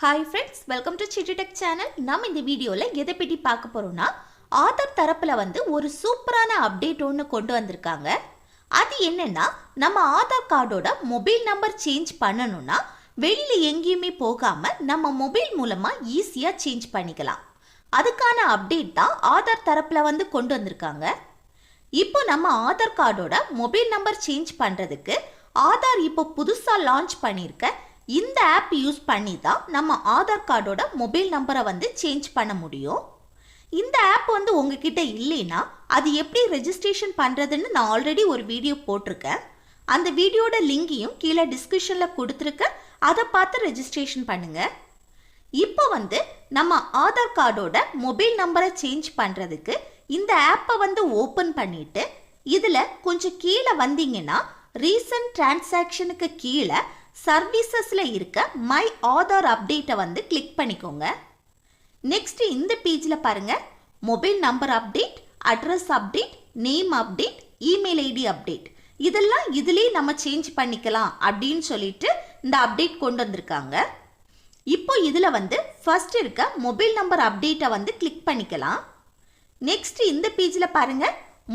Hi friends welcome to city tech channel நம்ம இந்த வீடியோவில் எதை பற்றி பார்க்க போகிறோம்னா ஆதார் தரப்பில் வந்து ஒரு சூப்பரான அப்டேட் ஒன்று கொண்டு வந்திருக்காங்க. அது என்னென்னா நம்ம ஆதார் கார்டோட மொபைல் நம்பர் சேஞ்ச் பண்ணணும்னா வெளியில் எங்கேயுமே போகாமல் நம்ம மொபைல் மூலமாக ஈஸியாக சேஞ்ச் பண்ணிக்கலாம். அதுக்கான அப்டேட் தான் ஆதார் தரப்பில் வந்து கொண்டு வந்திருக்காங்க. இப்போ நம்ம ஆதார் கார்டோட மொபைல் நம்பர் சேஞ்ச் பண்ணுறதுக்கு ஆதார் இப்போ புதுசாக லான்ச் பண்ணியிருக்க இந்த ஆப் யூஸ் பண்ணி தான் நம்ம ஆதார் கார்டோட மொபைல் நம்பரை வந்து சேஞ்ச் பண்ண முடியும். இந்த ஆப் வந்து உங்ககிட்ட இல்லைன்னா அது எப்படி ரெஜிஸ்ட்ரேஷன் பண்ணுறதுன்னு நான் ஆல்ரெடி ஒரு வீடியோ போட்டிருக்கேன். அந்த வீடியோட லிங்கையும் கீழே டிஸ்கிரிப்ஷனில் கொடுத்துருக்கேன் அதை பார்த்து ரெஜிஸ்ட்ரேஷன் பண்ணுங்கள் இப்போ வந்து நம்ம ஆதார் கார்டோட மொபைல் நம்பரை சேஞ்ச் பண்ணுறதுக்கு இந்த ஆப்பை வந்து ஓப்பன் பண்ணிவிட்டு இதில் கொஞ்சம் கீழே வந்தீங்கன்னா ரீசன்ட் டிரான்சாக்ஷனுக்கு கீழே சர்வீசஸில் இருக்க மை ஆதார் அப்டேட்டை வந்து கிளிக் பண்ணிக்கோங்க. நெக்ஸ்ட் இந்த பேஜில் பாருங்கள் mobile number update address update name update email ID update இதெல்லாம் இதுலேயே நம்ம சேஞ்ச் பண்ணிக்கலாம் அப்படின்னு சொல்லிட்டு இந்த அப்டேட் கொண்டு வந்திருக்காங்க. இப்போ இதில் வந்து ஃபர்ஸ்ட் இருக்க மொபைல் நம்பர் அப்டேட்டை வந்து கிளிக் பண்ணிக்கலாம். நெக்ஸ்ட் இந்த பேஜில் பாருங்க.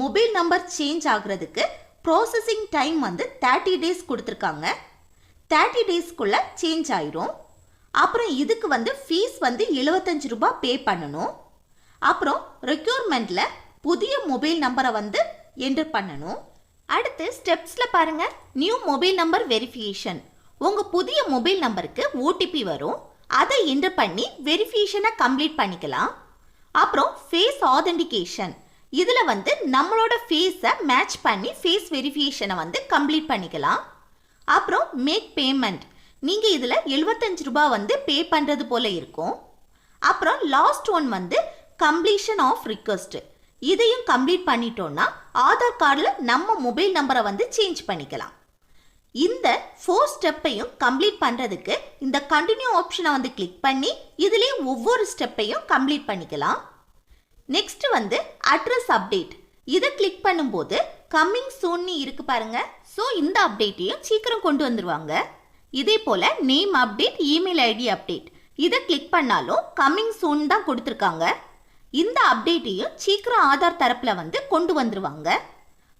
மொபைல் நம்பர் சேஞ்ச் ஆகுறதுக்கு ப்ராசஸிங் டைம் வந்து தேர்ட்டி டேஸ் கொடுத்துருக்காங்க. தேர்ட்டி டேஸ்க்குள்ளே சேஞ்ச் ஆயிரும். அப்புறம் இதுக்கு வந்து ஃபீஸ் வந்து எழுபத்தஞ்சு ரூபாய் பே பண்ணணும். அப்புறம் ரெக்யூர்மெண்ட்டில் புதிய மொபைல் நம்பரை வந்து என்டர் பண்ணணும். அடுத்து ஸ்டெப்ஸில் பாருங்கள் நியூ மொபைல் நம்பர் வெரிஃபிகேஷன் உங்கள் புதிய மொபைல் நம்பருக்கு ஓடிபி வரும். அதை என்டர் பண்ணி வெரிஃபிகேஷனை கம்ப்ளீட் பண்ணிக்கலாம். அப்புறம் ஃபேஸ் ஆதென்டிகேஷன் இதில் வந்து நம்மளோட ஃபேஸை மேட்ச் பண்ணி ஃபேஸ் வெரிஃபிகேஷனை வந்து கம்ப்ளீட் பண்ணிக்கலாம். அப்புறம் மேக் பேமெண்ட் நீங்கள் இதில் எழுபத்தஞ்சு ரூபாய் வந்து பே பண்ணுறது போல் இருக்கும். அப்புறம் லாஸ்ட் ஒன் வந்து கம்ப்ளீஷன் ஆஃப் ரிக்வஸ்ட்டு இதையும் கம்ப்ளீட் பண்ணிட்டோன்னா ஆதார் கார்டில் நம்ம மொபைல் நம்பரை வந்து சேஞ்ச் பண்ணிக்கலாம். இந்த ஃபோர் ஸ்டெப்பையும் கம்ப்ளீட் பண்ணுறதுக்கு இந்த கண்டினியூ ஆப்ஷனை வந்து கிளிக் பண்ணி இதுலேயும் ஒவ்வொரு ஸ்டெப்பையும் கம்ப்ளீட் பண்ணிக்கலாம். நெக்ஸ்ட் வந்து அட்ரஸ் அப்டேட் இதை கிளிக் பண்ணும்போது கம்மிங் சூன்னு இருக்கு பாருங்க. ஸோ இந்த அப்டேட்டையும் சீக்கிரம் கொண்டு வந்துருவாங்க. இதே போல name update email ID update இதை கிளிக் பண்ணாலும் கம்மிங் சூன் தான் கொடுத்துருக்காங்க. இந்த அப்டேட்டையும் சீக்கிரம் ஆதார் தரப்பில் வந்து கொண்டு வந்துருவாங்க.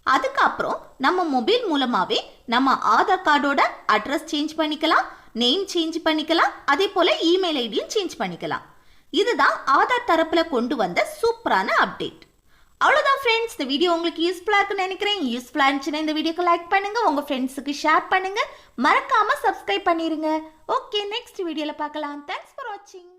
அதுக்கப்புறம் நம்ம மொபைல் மூலமாகவே நம்ம ஆதார் கார்டோட அட்ரஸ் சேஞ்ச் பண்ணிக்கலாம் நேம் சேஞ்ச் பண்ணிக்கலாம் அதே போல் இமெயில் ஐடியும் சேஞ்ச் பண்ணிக்கலாம். இதுதான் ஆதார் தரப்பில் கொண்டு வந்த சூப்பரான அப்டேட் அவ்வளோதான் ஃப்ரெண்ட்ஸ் இந்த வீடியோ உங்களுக்கு யூஸ்ஃபுல்லாக இருக்குன்னு நினைக்கிறேன். யூஸ்ஃபுல்லாக இருந்துச்சுன்னா இந்த வீடியோக்கு லைக் பண்ணுங்கள் உங்கள் ஃப்ரெண்ட்ஸுக்கு ஷேர் பண்ணுங்கள் மறக்காமல் சப்ஸ்கிரைப் பண்ணிடுங்க ஓகே நெக்ஸ்ட் வீடியோவில் பார்க்கலாம். தேங்க்ஸ் ஃபார் வாட்சிங்